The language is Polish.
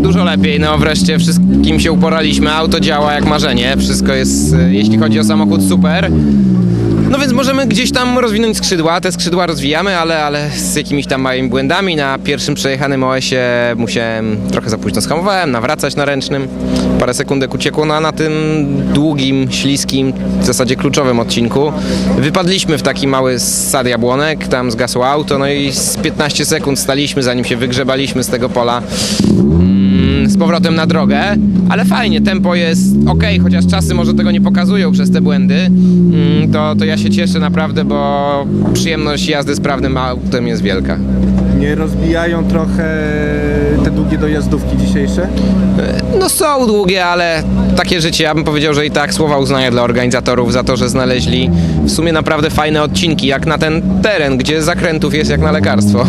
dużo lepiej, no wreszcie wszystkim się uporaliśmy, auto działa jak marzenie, wszystko jest, e, jeśli chodzi o samochód, super. No więc możemy gdzieś tam rozwinąć skrzydła, te skrzydła rozwijamy, ale, ale z jakimiś tam małymi błędami. Na pierwszym przejechanym OS-ie musiałem, trochę za późno skamowałem, nawracać na ręcznym, parę sekundek uciekło, no a na tym długim, śliskim, w zasadzie kluczowym odcinku wypadliśmy w taki mały sad jabłonek, tam zgasło auto, no i z 15 sekund staliśmy, zanim się wygrzebaliśmy z tego pola powrotem na drogę, ale fajnie, tempo jest ok, chociaż czasy może tego nie pokazują przez te błędy, mm, to, to ja się cieszę naprawdę, bo przyjemność jazdy sprawnym autem jest wielka. Nie rozbijają trochę te długie dojazdówki dzisiejsze? No są długie, ale takie życie, ja bym powiedział, że i tak słowa uznania dla organizatorów za to, że znaleźli w sumie naprawdę fajne odcinki, jak na ten teren, gdzie zakrętów jest jak na lekarstwo.